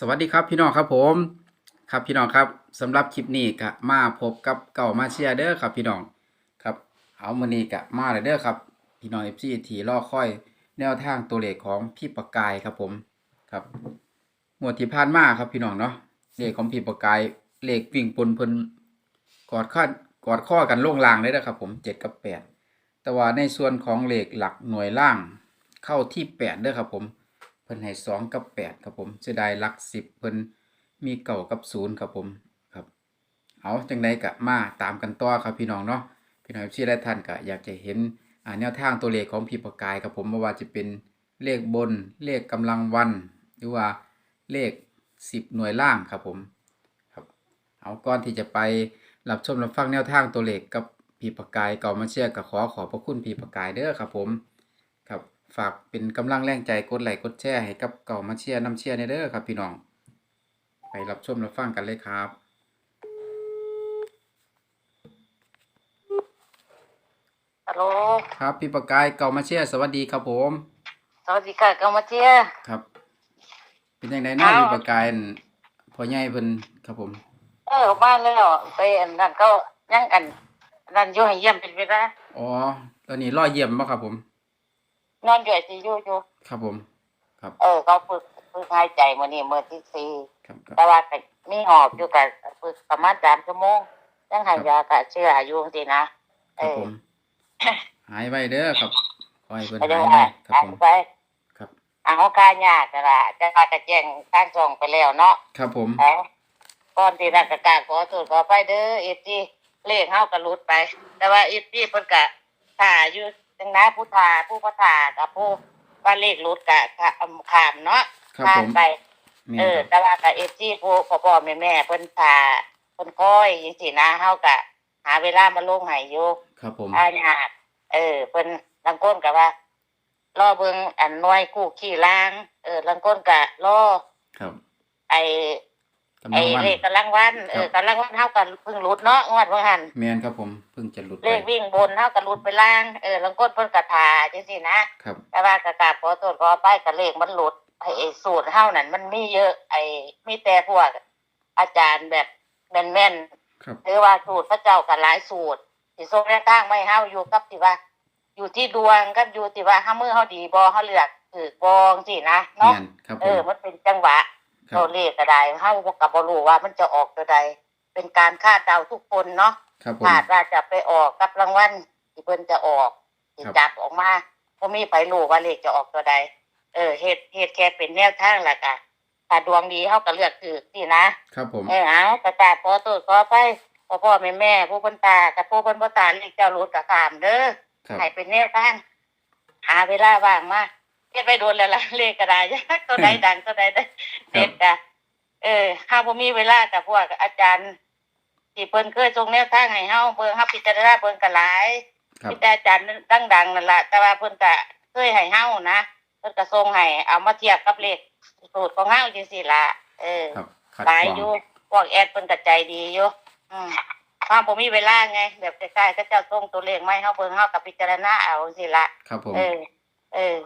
สวัสดีครับพี่น้องครับผม ครับพี่น้องครับสำหรับคลิปนี้ก็มาพบกับเก่ามาเชียเด้อครับพี่น้องครับเอามือนี้ก็มาเลยเด้อครับพี่น้อง FC ที่อค่อย แนวทางตัวเลขของพี่ประกายครับผมครับงวดที่ผ่านมาครับพี่น้องเนาะเลขของพี่ประกายเลขวิ่งปนเพิ่นกอดข้อกอดข้อกันล่งล่างเลยนะครับผม7กับ8แต่ว่าในส่วนของเลขหลักหน่วยล่างเข้าที่8เด้อครับผม พิ่นให้สองกับแปดครับผมเสียดายลักสิบเพิ่นมีเก่ากับศูนย์ครับผมครับ เอาจังไดกะมาตามกันต่อครับพี่น้องเนาะพี่น้องที่ได้ท่านก็อยากจะเห็นอ่าแนวทางตัวเลขของพี่ประกายครับผมไม่ว่าจะเป็นเลขบนเลขกำลังวัน หรือว่าเลขสิบหน่วยล่างครับผมครับเอาก่อนที่จะไปรับชมรับฟังแนวทางตัวเลขกับพี่ประกายเก่ามาเชียร์ก็ขอขอบพระคุณพี่ประกายเด้อครับผมครับ ฝากเป็นกำลังแรงใจกดไลค์กดแชร์ให้กับเก่ามาเชียร์น้ำเชียร์ในเด้อครับพี่น้อง ไปรับชมรับฟังกันเลยครับฮัลโหลครับพี่ประกายเก่ามาเชียร์สวัสดีครับผม สวัสดีค่ะกามาเจียครับ เป็นยังไงเนาะอ้าวพี่ประกายอั่นพ่อใหญ่เพิ่นครับผม เออบ้านแล้วไปอันนั้นก็ยังกันนั่นอยู่ให้เยี่ยมเป็นเวลาอ๋อตอนนี้รอเยี่ยมบ่ครับผม นอนอยู่ไอซียูอยู่ครับผม ครับ เออ เขาฝึกฝึกหายใจมื้อนี้มื้อที่สี่ครับครับแต่ว่าก็มีหอบอยู่กับฝึกประมาณ3ชั่วโมงยังให้ยากับเชื้ออยู่จังซี่นะคเอรับอผม หายไวเด้อครับขอให้เพิ่นไปเดี๋ยหาวยไวอะครับอ่าผม ไปครับ เอาค่ายากนั่นล่ะจะพากระแจ้งทางช่องไปแล้วเนาะ ครับผม เอาก่อนที่นักกกราบขอโทษขอไปเด้อเอจีเลขเฮาก็หลุดไป แต่ว่าเอจีเพิ่นก็ถ่าอยู่ จังนะผู้ถ่าผู้บ่ถ่ากับผู้ว่าเลขหลุดก็ขามขามเนาะครับผ่าผนมไปแม่นเออครับแต่ว่ากับเอจีผู้พ่อพ่อแม่แม่เพิ่นถ่าเพิ่นคอยจังซี่นะเฮาก็หาเวลามาลงให้อยู่ครับผมอาญาตเออเพิ่นลังก้นก็ว่ารอเบิ่งอันน้อยกู้ขี้ล้าง เออลังก้นก็รอครับ ไอ กำลัไอ้งวันเลขกำลังวันเออกำลังวันเท่ากันเพิ่งรุดเนาะงวดว่าหันแม่นครับผมเพิ่งจะหลุดเลไปขวิ่งบนเท่ากันรุดไปล่างเออลังก้นเพิ่นกระถาจังซี่นะ ครับ แต่ว่ากระกราบขอโทษขอไปกับเลขมันหลุดไอ้ไอ้สูตรเท่านั้นมันมีเยอะ ไอ้มีแต่พวกอาจารย์แบบแม่นครับ ๆหรือว่าสูตรพระเจ้ากับหลายสูตรสิส่งแนวทางไม่เฮาอยู่กับที่ว่า อยู่ที่ดวงกับอยู่ที่ว่าเฮามือเฮาดีบ่เฮาเลือกถือบ่จังซี่นะเนาะแม่นครับผเออมมันเป็นจังหวะ ครัตัวบเลขก็ได้เฮาก็บ่รู้ว่ามันจะออกตัวใด เป็นการคาดเดาทุกคนเนาะครับผม คาดว่าจะไปออกกับรางวัลที่เพิ่นจะออกที่ครับ จับออกมาบ่มีไผรู้ว่าเลขจะออกตัวใด เออเฮ็ดเฮ็ดแค่เป็นแนวทางล่ะกะถ้าดวงดีเฮาก็เลือกถูกสินะ ครับผม เออเอาประกาศขอโทษขอไปพ่อพ่อแม่แม่ผู้เพิ่นตากับผู้เพิ่นบ่ตาเลขเจ้ารู้ก็ตามเด้อครับ ให้เป็นแนวทางหาเวลาว่างมา เฮ็ดไปโดนแล้วล่ะเลขก็ได้ตัวใดดังตัวใดได้เด็ดจ้ะเออข้าบ่มีเวลากับพวกอาจารย์ที่เพิ่นเคยส่งแนวทางให้เฮาเบิ่งเฮาพิจารณาเบิ่งก็หลายครับมีแต่อาจารย์ดังๆนั่นล่ะแต่ว่าเพิ่นก็เคยให้เฮานะเพิ่นก็ส่งให้เอามาเทียบกับเลขสูตรของเฮาจังซี่ล่ะเออครับคัดหลายกรองอยู่พวกแอดเพิ่นก็ใจดีอยู่อืมข้าบ่มีเวลาไง แบบคล้ายๆก็เจ้าส่งตัวเลขมาให้เฮาเบิ่งเฮาก็พิจารณาเอาจังซี่ล่ะครับผมเออ เออ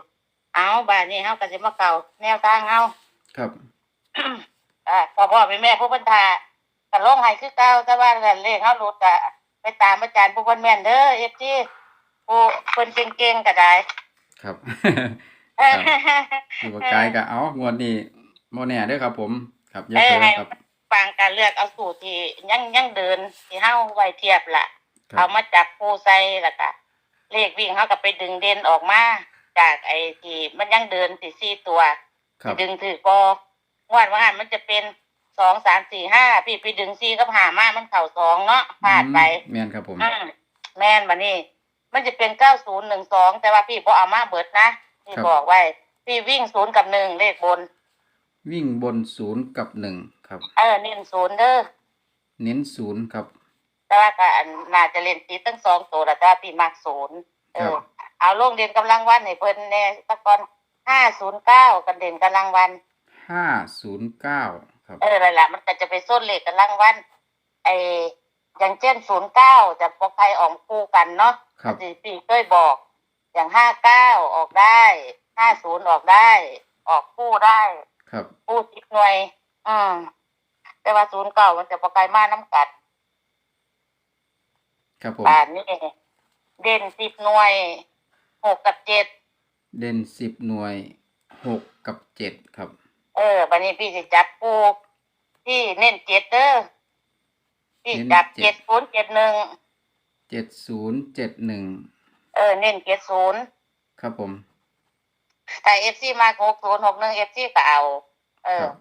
เอาบาดนี้เฮาก็สิมาเก่าแนวทางเฮาครับ อ่าพ่อพ่อแม่แม่ผู้บรรทาก็ลงให้คือเก่าแต่ว่าเรื่องเลขเฮาหลุดก็ไปตามอาจารย์ผู้เพิ่นแม่นเด้อ FG ผู้เพิ่นเก่งๆก็ได้ ครับเอออยู่กับกายก็เอางวดนี้บ่แน่เด้อครับ ผม ครับอย่าเออเผลอให้ครับ ฟังการเลือกเอาสูตรที่ยังยังเดินที่เฮาไว้เทียบล่ะ ครัเอาบมาจับผู้ใส่แล้วก็เลขวิ่งเฮาก็ไปดึงเด่นออกมา จากไอ้ที่มันยังเดินสี่สี่ตัวครับดึงถือกองวดว่าหันมันจะเป็นสองสามสี่ห้าพี่ไปดึงสี่กับหามามันเข่าสองเนาะพลาดไป อืมแม่นครับผม อืมแม่นมานี่ มันจะเป็นเก้าศูนย์หนึ่งสองแต่ว่าพี่บอเอามาเบิดนะพี่บอกไว้ พี่วิ่งศูนย์กับหนึ่งเลขบน วิ่งบนศูนย์กับหนึ่งครับ เออเน้นศูนย์เด้อเน้นศูนย์ครับ แต่ว่าก็อันน่าจะเล่นตีตั้งสองตัวแล้วแต่ว่าพี่มักศูนย์เอครัอบ เอาลงเด่นกำลังวันให้เพิ่นแน่ตะกอนห้าศูนย์เก้ากันเด่นกำลังวัน ห้าศูนย์เก้าครับเอออะไรล่ะมันก็จะไปส้นเลขกำลังวัน ไออย่างเช่นศูนย์เก้าจะพกใครออกคู่กันเนาะครับสี่สี่เคยบอก อย่างห้าเก้าออกได้ห้าศูนย์ออกได้ ออกคู่ได้ ครับคู่สิบหน่วย อืมแต่ว่าศูนย์เก่ามันจะประกายมาน้ำกัดครับผม ป่านนี่เด่นสิบหน่วย หกกับเจ็ดเด่นสิบหน่วยหกกับเจ็ดครับ เออบันนี้พี่จะจับปูที่เน้นเจ็ดเด้อพี่จับเน้นเจ็เจ็ดดศูนย์เจ็ดหนึ่งเจ็ดศูนย์เจ็ดหนึ่งเออเน้นเจ็ดศูนย์ครับผมถ้าเอฟซีมาหกศูนย์หกหนึ่งเอฟซีก็เอา เอคอรับ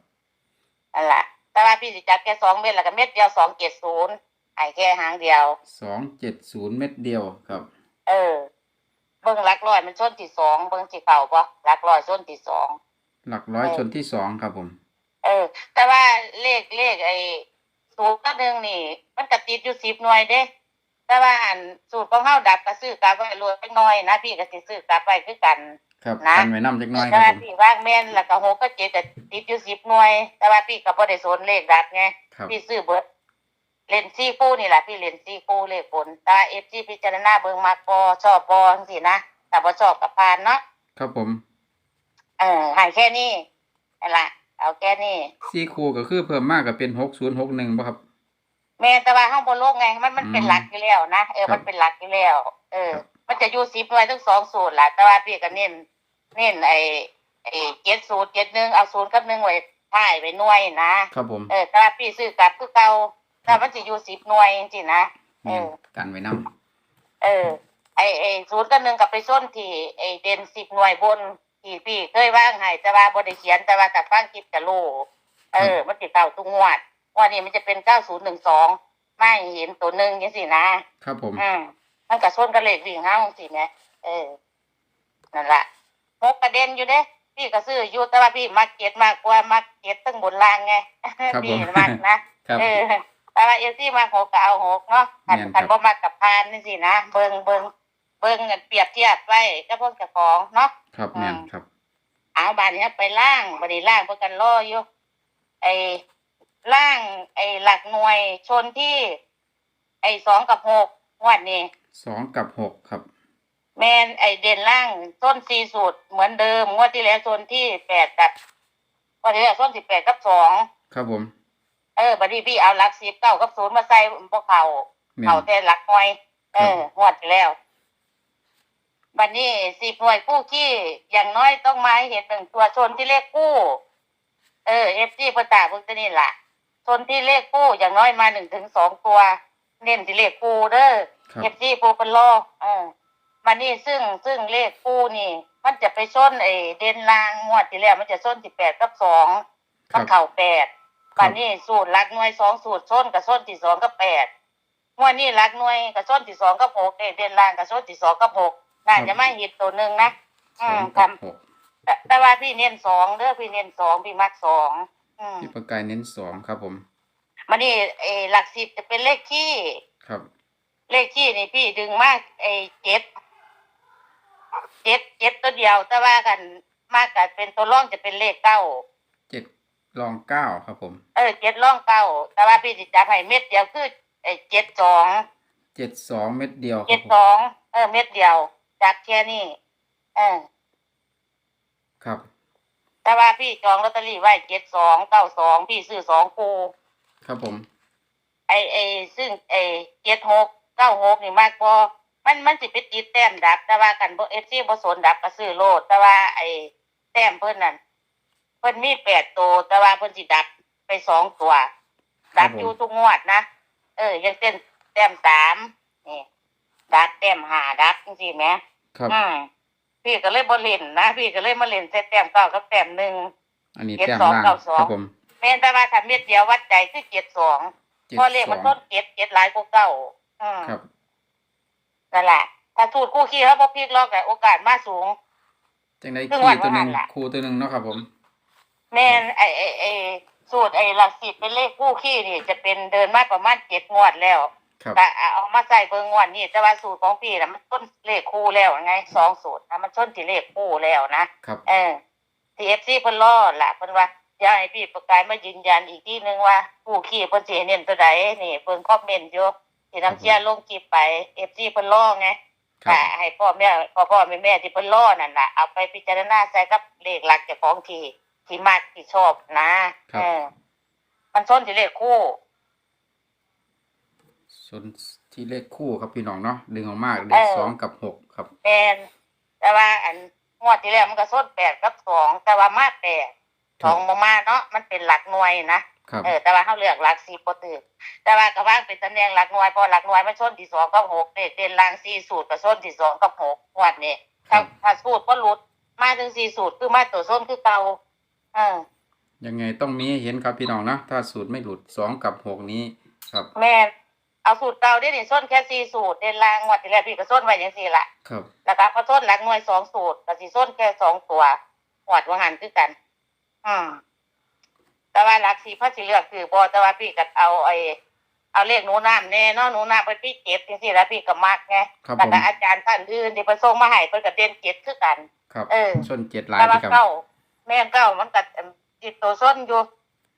นั่นแหละแต่ว่าพี่จะจับแค่สองเม็ดแล้วก็เม็ดเดียวสองเจ็ดศูนย์ไอ้แค่หางเดียวสองเจ็ดศูนย์เม็ดเดียวครับ เออ เบิ้งหลักร้อยมันส้นที่สองเบิ้งที่เก่าปะหลักร้อยส้นที่สองหลักร้อยเออชนที่สองครับผม เออ แต่ว่าเลขเลขไอ้สูตรก็หนึ่งนี่ มันก็ติดอยู่สิบหน่วยเด้ แต่ว่าอันสูตรของเฮาดับก็ซื้อกลับไว้รวยไปหน่อยนะพี่ก็สิซื้อกลับไปคือกันครับนะกันไว้น้ำจักหน้อยคแต่รับว่าผมพี่ว่างแม่นแล้วก็หกก็เจ็ดก็ติดอยู่สิบหน่วย แต่ว่าพี่ก็บ่ได้สนเลขดับไง ครับ พี่ซื้อเบิด เลนซี่คู่นี่แหละพี่เลนซี่คู่เลขผลแต่เอฟซีพิจารณาเบิ่งมักบ่ชอบบ่จังซี่นะแต่บ่ชอบกับพานเนาะครับผม เออใหายแค่นี้นั่นล่ะเอาแค่นี้ซี่คูก็คือเพิ่มมากกับเป็นหกศูนย์หกหนึ่งป่ะครับ แม่แต่ว่าห้องบนโลกไง มันมันเป็นอืมหลักอยู่แล้วนะเออครับมันเป็นหลักอยู่แล้ว เออ ครับ มันจะอยู่สิบหน่วยทั้งสองสูตรแหละแต่ว่าพี่ก็เน้นเน้นไอ้ไอ้เจ็ดสูตรเจ็ดหนึ่งเอาศูนย์กับหนึ่งไว้ท้ายไว้หน่วยนะ ครับผม เออแต่ว่าพี่ซื้อกลับคือเก่า แต่มันจะอยู่สิบหน่วยจริงๆนะเอแม่นอกันไว้น้เออ ไอ้ไอ้ศูนย์กับหนึ่งกับไปส้นที่ไอ้เด่นสิบหน่วยบนที่พี่เคยว่างให้แต่ว่าบริเขียนแต่ว่าแต่ฟังคลิปกับลูเออ มันติดเก่าทุกงวดงวดนี้มันจะเป็นเก้าศูนย์หนึ่งสองไม่เห็นตัวหนึ่งยังสินะำครับผม อืมมันกับส้นกับเหล็กวิ่งห้าจังสิแหมเออนั่นแหละหกประเด็นอยู่เด้พี่ก็ซื้ออยู่แต่ว่าพี่มักเก็ตมากกว่ามักเก็ตตั้งบนล่างไงครับผพี่มมักนะครับ เออ แต่ว่าเอซี่มาหกก็เอาหกเนาะคันแม่นครับคันบ่มากับพานนี่สินะเบิงเบิงเบิงกันเปรียบเทียบไว้กับพวกเจ้าของเนาะ ครับแม่นครับ เอาบานนี้ไปล่างบันนี้ล่างเพื่อกันล่ออยู่ไอ้ล่างไอ้หลักหน่วยชนที่ ไอ้สองกับหกงวันนี้สองกับหกครับ แมนไอ้เด่นล่างต้นสี่สูตรเหมือนเดิมงวดที่แล้วโซนที่แปดกับงวันที่แล้วโซนสิบแปดกับสองครับผม เออบัดนี้พี่เอาหลักสิบเก้ากับศูนย์มาใส่พวกเขาแม่เขานแต่หลักหน่วย เอองวดที่แล้ว บัดนี้สิบหน่วยกู้ที่อย่างน้อยต้องมาให้เห็นหนึ่งตัวชนที่เลขกู้ เออเอฟซีประตาพวกนี้ล่ะ ชนที่เลขกู้อย่างน้อยมาหนึ่งถึงสองตัว เน้นที่เลขกู้เด้อ ครับ เอฟซีปูเป็นโลเออมันนี่ซึ่งซึ่งเลขกู้นี่ มันจะไปส้นไอ้เด่นลางงวดที่แล้วมันจะส้นสิบแปดกับสองครัมับ นเข่าแปดครั บับนนี้สูตรลักหน่วยสองสูตรส้นกับส้นที่สองกับแปดงวดนี้ลักหน่วยกับส้นที่สองกับหกเอ้ยเด่นลางกับส้นที่สองกับหกน่าจะไม่หิดตัวหนึ่งนะสอือมงทกับหกำแต่แต่ว่าพี่เน้นสองเด้อพี่เน้นสองพี่มักสองอืมพี่ประกายเน้นสองครับผมมันนี่เออหลักสิบจะเป็นเลขที่ครับ เลขที่นี่พี่ดึงมากไอ้เจ็ดเจ็ดเจ็ดตัวเดียว แต่ว่ากันมากกันเป็นตัวร่องจะเป็นเลขเก้าเจ็ด รองเก้าครับผม เออเจ็ดร่องเก้าแต่ว่าพี่จิจับให้เม็ดเดียวคือไอ้เจ็ดสองเจ็ดสองเม็ดเดียวคเจ็รับดผสมองเออ เม็ดเดียวจับแค่นี้เออ ครับ แต่ว่าพี่จองลอตเตอรี่ไว้เจ็ดสองเก้าสองพี่ซื้อสองคูครับผม ไอ้ไอ้ซึ่งไอ้เจ็ดหกเก้าหกนี่มากพอมันมันสิไปติดแต้มดับ แต่ว่ากันบ่เอฟซีบ่สนดับก็ซื้อโลด แต่ว่าไอ้แต้มเพิ่นนั่น เพิ่นมีแปดตัว แต่ว่าเพิ่นสิดับไปสองตัว ดับอยู่ทุกงวดนะเออยังเต้นแต้มสามนี่ ดับแต้มห้าดับจริงๆแหม ครับ อืมพี่ก็เลยบ่เล่นนะ พี่ก็เลยมาเล่นใส่แต้มเก้ากับแต้มหนึ่ง อันนี้เจ็ดแต้มสองล่างเก้าสอง ครับผมแม่นแต่ว่าถ้าเม็ดเดียววัดใจคือเจ็ดสองเจ็ดเพราะเลขสมัอนงต้นเจ็ดเจ็ดหลายกว่าเก้าอืม ครับ นั่นแหละ ถ้าสูตรคู่ขี้เขาพอพลิกล็อกแต่โอกาสมาสูง จังไดครึ่งคีวันตัวหนึ่งว่าหั่นล่ะครูตัวหนึ่งเนาะครับผม แม่นไอไอไอสูตรไอหลักสิบเป็นเลขคู่ขี้นี่ จะเป็นเดินมาประมาณเจ็ดงวดแล้วครับ แต่เอามาใส่เบอร์งวดนี่แต่ว่าสูตรของพี่นะมันต้นเลขคู่แล้วไงสองสูตรนะมันต้นที่เลขคู่แล้วนะ ครับ เออทีเอฟซีเพิ่นล่อล่ะเพิ่นว่าอยากให้พี่ประกายมายืนยันอีกทีนึงว่าผู้ขี้เพิ่นสิให้เน้นตัวใดนี่เพิ่นคอมเมนต์อยู่ที่น้ำเชียร์ลงคลิปไปเอฟซีเพิ่นล่อไงครับค่ะให้พ่อแม่พ่อพ่อแม่แม่ที่เพิ่นล่อนั่นล่ะเอาไปพิจารณาใส่กับเลขหลักเจ้าของที่ ที่มากที่ชอบนะครับ เออส้นที่เลขคู่ ส่วนที่เลขคู่ครับพี่น้องเนาะดึงออกมาเลเอขอ สองกับหกครับแมนแต่ว่าอันงวดที่แล้วมันก็ส้นแปดกับสองแต่ว่ามาแปดสองบ่มาเนาะมันเป็นหลักหน่วยนะ ครับเออแต่ว่าเขาเลือกหลักสี่ปตือแต่ว่าก็ว่างเป็นตำแหน่งหลักหน่วยเพอหลักหน่วยมันส้นที่สองกับหกเนี่ยเด่นล่างสี่สูตรกับส้นที่สองกับหกงวดนี่ครัถ้าบถ้าสูตรก็หลุดมาถึงสี่สูตรคือมาตัวส้นคือเก่า เออยังไงต้องมีให้เห็นครับพี่น้องนะ ถ้าสูตรไม่หลุดสองกับหกนี้ครับ แม่นเอาสูตรเก่าได้นี่ส้นแค่สี่สูตรเด่นล่างงวดที่แล้วพี่ก็ส้นไว้อย่างสี่ละครับแล้วก็พอส้นหลักหน่วยสองสูตรก็สิส้นแค่สองตัวหวดว่าหันคือกัน อืมแต่ว่าหลักสี่พัสิเลือกคือพอแต่ว่าพี่ก็เอาไอ้เอาเลขหนูน้ำแน่เนาะหนูน้ำไปพี่เจ็ดจริงๆแล้วพี่ก็มักไงครับแล้วผมก็อาจารย์ท่านอื่นที่ประส่งมาให้เพิ่นก็เด่นเจ็ดคือกัน ครับเออส่วนเจ็ดหลายแต่ว่าที่ครับ เก้า แม่นเก้ามันก็จิตตัวส้นอยู่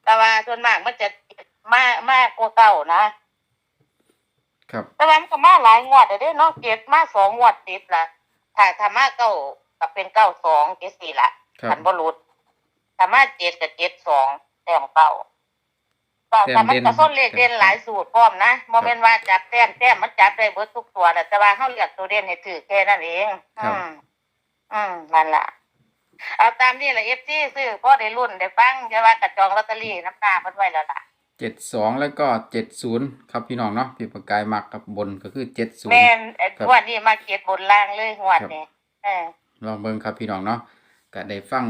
แต่ว่าส่วนมากมันจะมากมากกว่าเก้านะครับแต่ว่ามันก็มาหลายงวดเด้อเนาะเจ็ดมาสองงวดติดละถ้าถ้ามาเก้าก็เป็นเก้าสองเจ็ดสี่ละครับขันบรุษถ้ามาเจ็ดกับเจ็ดสองแต้มเก้าก็แต้แต่มมันเด่นก็ส้นเลขเด่นหลายสูตรพร้อมนะโมเมนว่าจับแต้มแต้มมันจับได้เบิดทุกตัวนะแต่ว่าเขาเลือกตัวเด่นให้ถือแค่นั้นเองครัอืบมอืมนั่นล่ะ เอาตามนี่แหละเอฟซีซื้อพ่อได้รุ่นได้ฟังจะว่ากระจองลอตเตอรี่น้ำตาเพิ่นไว้แล้วล่ะเจ็ดสองแล้วก็เจ็ดศูนย์ครับพี่น้องเนาะพี่ประกายมักกับบนก็คือเจ็ดศูนย์แม่นไอ้ครับ งวดนี้มาเก็บบนล่างเลยงวดนี้เออ ลองเบิ่งครับพี่น้องเนาะก็ได้ฟัง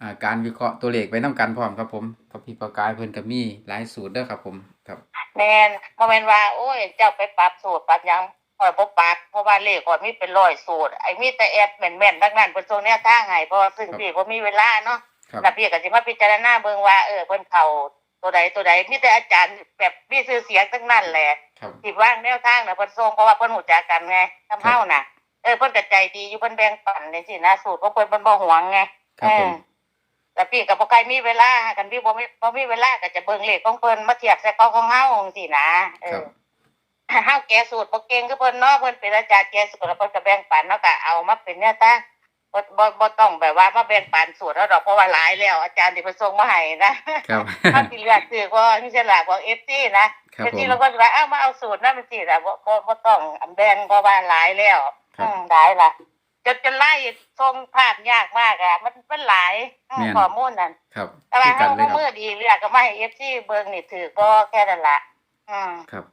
อ่าการวิเคราะห์ตัวเลขไปนํกันพร้อมครับผมกับพี่ประกายเพิ่นก็มีหลายสูตรเด้อครับผมครับ แม่นบ่แม่นว่า โอ้ย เจ้าไปปรับสูตรปรับหยัง ข่อยบ่ปรับเพราะว่าเลขข่อยมีเป็นร้อยสูตรไอ้มีแต่แอดแม่นๆทั้งนั้นเพิ่นส่งแนวทางให้เพราะว่าซึ่งครับพี่บ่มีเวลาเนาะครับ แล้วพี่ก็สิมาพิจารณาเบิ่งว่าเออเพิ่นเข้าตัวใดตัวใดมีแต่อาจารย์แบบมีชื่อเสียงทั้งนั้นแหละ ครับที่วางแนวทางน่ะเพิ่นส่งเพราะว่าเพิ่นรู้จักกันไงทำเฮาน่ะเออเพิ่นก็ใจดีอยู่เพิ่นแบ่งปันจังซี่นะสูตรของเพิ่นเพิ่นบ่หวงไงครับผม เออแต่พี่กับบ่ใครมีเวลากันพี่บ่มีบ่มีเวลาก็จะเบิ่งเลขของเพิ่นมาเทียบใส่ของของเฮาจังซี่นะเอครัอบ เฮาแก้สูตรบ่เก่งคือเพิ่นเนาะเพิ่นเป็นอาจารย์แก้สูตรแล้วเพิ่นก็แบ่งปันเนาะก็เอามาเป็นแนวทางบ่บ่บ่ต้องแบบว่ามาแบ่งปันสูตรแล้วดอกเพราะว่าหลายแล้ว อาจารย์ที่เพิ่นส่งมาให้นะครับถ้าสิเลือกซื้อก็นี่ใช่ล่ะของ FC นะครับผม FC เราก็สิว่าเอ้ามาเอาสูตรนั้นมันสิล่ะบ่บ่บ่ต้องอันแบ่งเพราะว่าหลายแล้วครับอืมหลายล่ะจะจะไล่ส่งภาพยากมากอะมันมันหลายอืมแม่นข้อมูลนั่นครับแต่ว่าคือกัเฮานเลยครับมือดีเลือกก็มาให้ FC เบิ่งนี่ถือก็แค่นั้นล่ะอืมครับ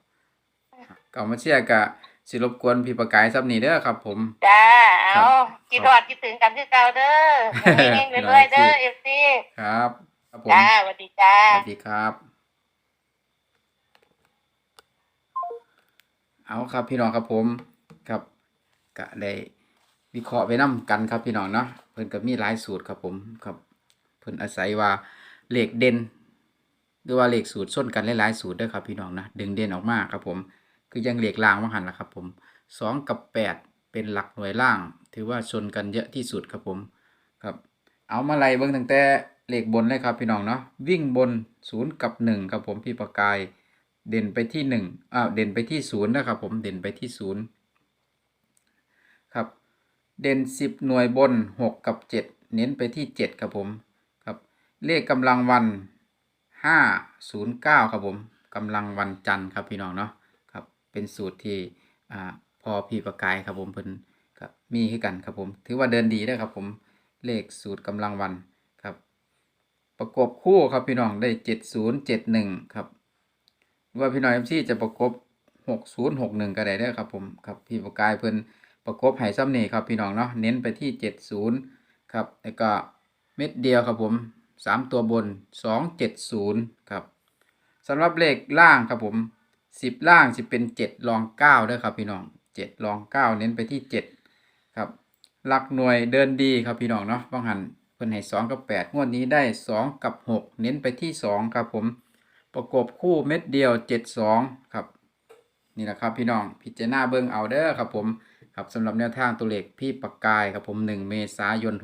ก็มาเชียร์กะสิรบกวนพี่ประกายซับนี้เด้อครับ ผม จ้า เอาครับ คิดฮอดคิดถึงกันคือเก่าเด้อเฮงๆเรื่อยๆเด้อ FC ครับ ครับผมจ้าสวัสดีจ้า สวัสดีครับ เอาครับพี่น้องครับผมครับก็ได้วิเคราะห์ไปนํกันครับพี่น้องเนาะเพิ่นก็มีหลายสูตรครับผมครับ เพิ่นอาศัยว่าเลขเด่นหรือว่าเลขสูตรส้นกันหลายๆสูตรเด้อครับพี่น้องนะดึงเด่นออกมาครับผม คือยังเหลขล่างว่าหันละครับผมสองกับแปดเป็นหลักหน่วยล่าง ถือว่าชนกันเยอะที่สุดครับผมครับเอามาไล่เบิ่งตั้งแต่เหลขบนเลยครับพี่น้องเนาะวิ่งบนศูนย์กับหนึ่งครับผมพี่ประกายเด่นไปที่หนึ่งอ้าวเด่นไปที่ศูนย์นะครับผมเด่นไปที่ศูนย์ครับเด่นสิบหน่วยบนหกกับเจ็ดเน้นไปที่เจ็ดครับผมครับเลขกำลังวันห้าศูนย์เก้าครับผมกำลังวันจันทร์ครับพี่น้องเนาะ เป็นสูตรที่อ่าพอพี่ประกายครับผมเพิ่นครับมีให้กันครับผม ถือว่าเดินดีได้ครับผมเลขสูตรกำลังวันครับ ประกบคู่ครับพี่น้องได้เจ็ดศูนย์เจ็ดหนึ่งครับถือว่าพี่น้องเอ็มซีจะประกบหกศูนย์หกหนึ่งก็ได้เด้ครับผมครับพี่ประกายเพิ่นประกบไห้ซ้ำนี่ครับพี่น้องเนาะเน้นไปที่เจ็ดศูนย์ครับแล้วก็เม็ดเดียวครับผมสามตัวบนสองเจ็ดศูนย์ครับสำหรับเลขล่างครับผม สิบล่างสิเป็นเจ็ดรองเก้าด้อครับพี่น้องเจ็ดรองเก้าเน้นไปที่เจ็ดครับหลักหน่วยเดินดีครับพี่น้องเนาะบางหันเพิ่นให้สองกับแปดงวดนี้ได้สองกับหกเน้นไปที่สองครับผมประกบคู่เม็ดเดียวเจ็ดสองครับนี่แหละครับพี่น้องพิจารณาเบิ่งเอาเด้อครับผมครับสำหรับแนวทางตัวเลขพี่ปักกายครับผม 1 เมษายน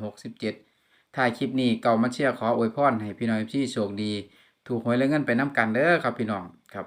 67ถ่ายคลิปนี้เก่ามาเชียร์ขออวยพรให้พี่น้องพี่โชคดี ถูกหวยและเงินไปน้ำกันเด้อครับพี่น้องครับ